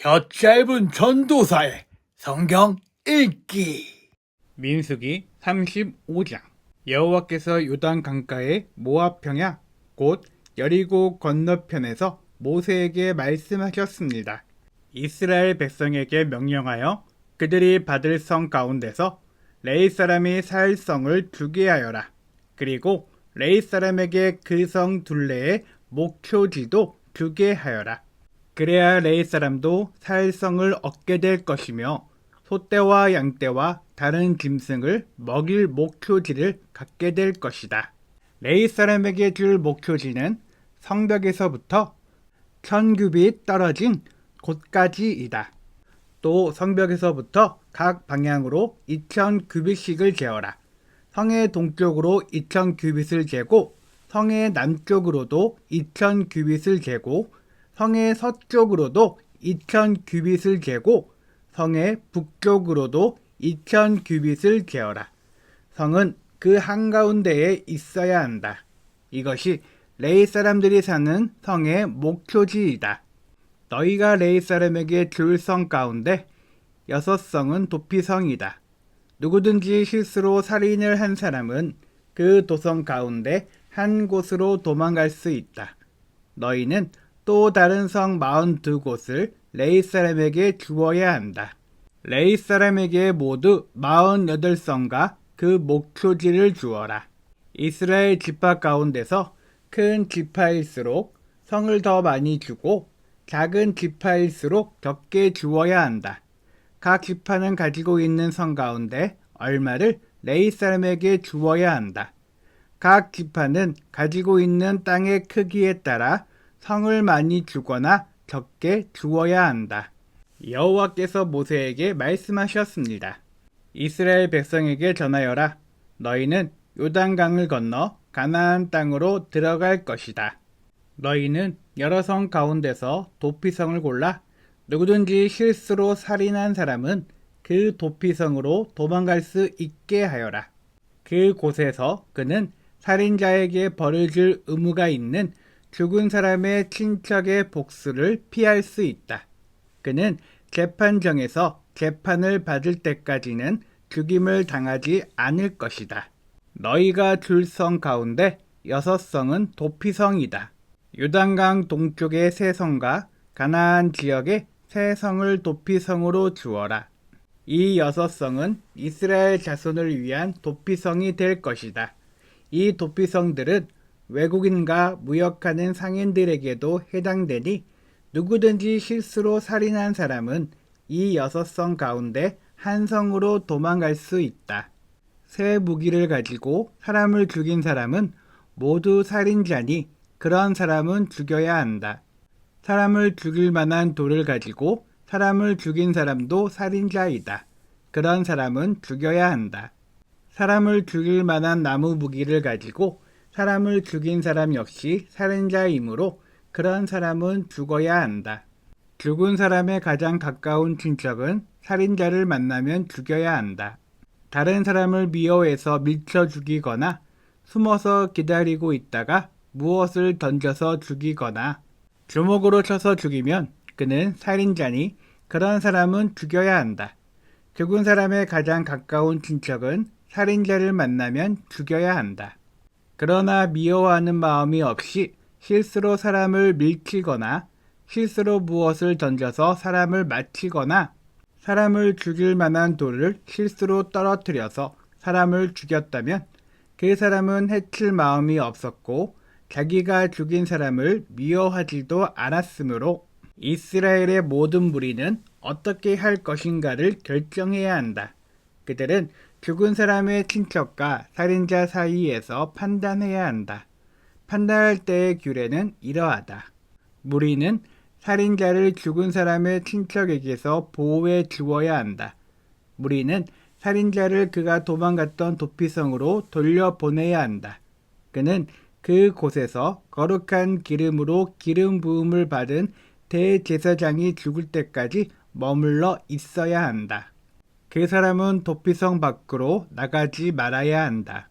혀 짧은 전도사의 성경 읽기 민수기 35장 여호와께서 요단 강가의 모압 평야 곧 여리고 건너편에서 모세에게 말씀하셨습니다. 이스라엘 백성에게 명령하여 그들이 받을 성 가운데서 레이 사람이 살 성을 두게 하여라. 그리고 레이 사람에게 그 성 둘레에 목초지도 두게 하여라. 그래야 레이 사람도 살 성을 얻게 될 것이며 소떼와 양떼와 다른 짐승을 먹일 목표지를 갖게 될 것이다. 레이 사람에게 줄 목표지는 성벽에서부터 천규빗 떨어진 곳까지이다. 또 성벽에서부터 각 방향으로 2천 규빗씩을 재어라. 성의 동쪽으로 2천 규빗을 재고 성의 남쪽으로도 2천 규빗을 재고 성의 서쪽으로도 2천 규빗을 재고 성의 북쪽으로도 2천 규빗을 재어라. 성은 그 한가운데에 있어야 한다. 이것이 레이 사람들이 사는 성의 목표지이다. 너희가 레이 사람에게 줄 성 가운데 여섯 성은 도피성이다. 누구든지 실수로 살인을 한 사람은 그 도성 가운데 한 곳으로 도망갈 수 있다. 너희는 또 다른 성 42곳을 레이 사람에게 주어야 한다. 레이 사람에게 모두 48성과 그 목표지를 주어라. 이스라엘 지파 가운데서 큰 지파일수록 성을 더 많이 주고 작은 지파일수록 적게 주어야 한다. 각 지파는 가지고 있는 성 가운데 얼마를 레이 사람에게 주어야 한다. 각 지파는 가지고 있는 땅의 크기에 따라 성을 많이 주거나 적게 주어야 한다. 여호와께서 모세에게 말씀하셨습니다. 이스라엘 백성에게 전하여라. 너희는 요단강을 건너 가나안 땅으로 들어갈 것이다. 너희는 여러 성 가운데서 도피성을 골라 누구든지 실수로 살인한 사람은 그 도피성으로 도망갈 수 있게 하여라. 그 곳에서 그는 살인자에게 벌을 줄 의무가 있는 죽은 사람의 친척의 복수를 피할 수 있다. 그는 재판정에서 재판을 받을 때까지는 죽임을 당하지 않을 것이다. 너희가 줄성 가운데 여섯 성은 도피성이다. 요단강 동쪽의 세 성과 가나안 지역의 세 성을 도피성으로 주어라. 이 여섯 성은 이스라엘 자손을 위한 도피성이 될 것이다. 이 도피성들은 외국인과 무역하는 상인들에게도 해당되니 누구든지 실수로 살인한 사람은 이 여섯 성 가운데 한 성으로 도망갈 수 있다. 새 무기를 가지고 사람을 죽인 사람은 모두 살인자니 그런 사람은 죽여야 한다. 사람을 죽일 만한 돌을 가지고 사람을 죽인 사람도 살인자이다. 그런 사람은 죽여야 한다. 사람을 죽일 만한 나무 무기를 가지고 사람을 죽인 사람 역시 살인자이므로 그런 사람은 죽어야 한다. 죽은 사람의 가장 가까운 친척은 살인자를 만나면 죽여야 한다. 다른 사람을 미워해서 밀쳐 죽이거나 숨어서 기다리고 있다가 무엇을 던져서 죽이거나 주먹으로 쳐서 죽이면 그는 살인자니 그런 사람은 죽여야 한다. 죽은 사람의 가장 가까운 친척은 살인자를 만나면 죽여야 한다. 그러나 미워하는 마음이 없이 실수로 사람을 밀치거나 실수로 무엇을 던져서 사람을 맞히거나 사람을 죽일 만한 돌을 실수로 떨어뜨려서 사람을 죽였다면 그 사람은 해칠 마음이 없었고 자기가 죽인 사람을 미워하지도 않았으므로 이스라엘의 모든 무리는 어떻게 할 것인가를 결정해야 한다. 그들은 죽은 사람의 친척과 살인자 사이에서 판단해야 한다. 판단할 때의 규례는 이러하다. 무리는 살인자를 죽은 사람의 친척에게서 보호해 주어야 한다. 무리는 살인자를 그가 도망갔던 도피성으로 돌려보내야 한다. 그는 그 곳에서 거룩한 기름으로 기름 부음을 받은 대제사장이 죽을 때까지 머물러 있어야 한다. 그 사람은 도피성 밖으로 나가지 말아야 한다.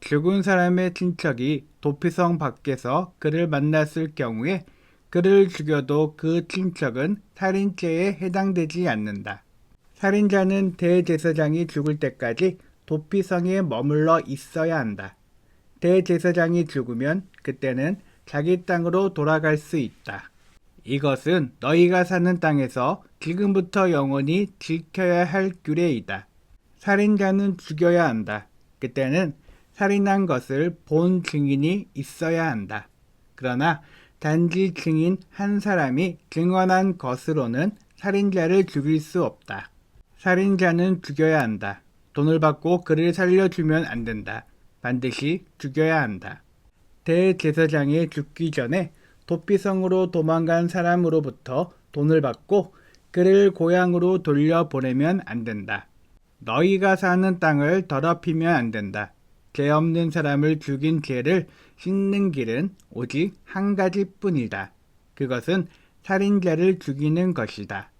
죽은 사람의 친척이 도피성 밖에서 그를 만났을 경우에 그를 죽여도 그 친척은 살인죄에 해당되지 않는다. 살인자는 대제사장이 죽을 때까지 도피성에 머물러 있어야 한다. 대제사장이 죽으면 그때는 자기 땅으로 돌아갈 수 있다. 이것은 너희가 사는 땅에서 지금부터 영원히 지켜야 할 규례이다. 살인자는 죽여야 한다. 그때는 살인한 것을 본 증인이 있어야 한다. 그러나 단지 증인 한 사람이 증언한 것으로는 살인자를 죽일 수 없다. 살인자는 죽여야 한다. 돈을 받고 그를 살려주면 안 된다. 반드시 죽여야 한다. 대제사장이 죽기 전에 도피성으로 도망간 사람으로부터 돈을 받고 그를 고향으로 돌려보내면 안 된다. 너희가 사는 땅을 더럽히면 안 된다. 죄 없는 사람을 죽인 죄를 씻는 길은 오직 한 가지 뿐이다. 그것은 살인자를 죽이는 것이다.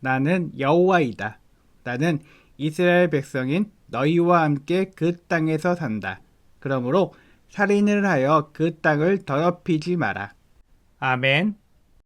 나는 여호와이다. 나는 이스라엘 백성인 너희와 함께 그 땅에서 산다. 그러므로 살인을 하여 그 땅을 더럽히지 마라. 아멘.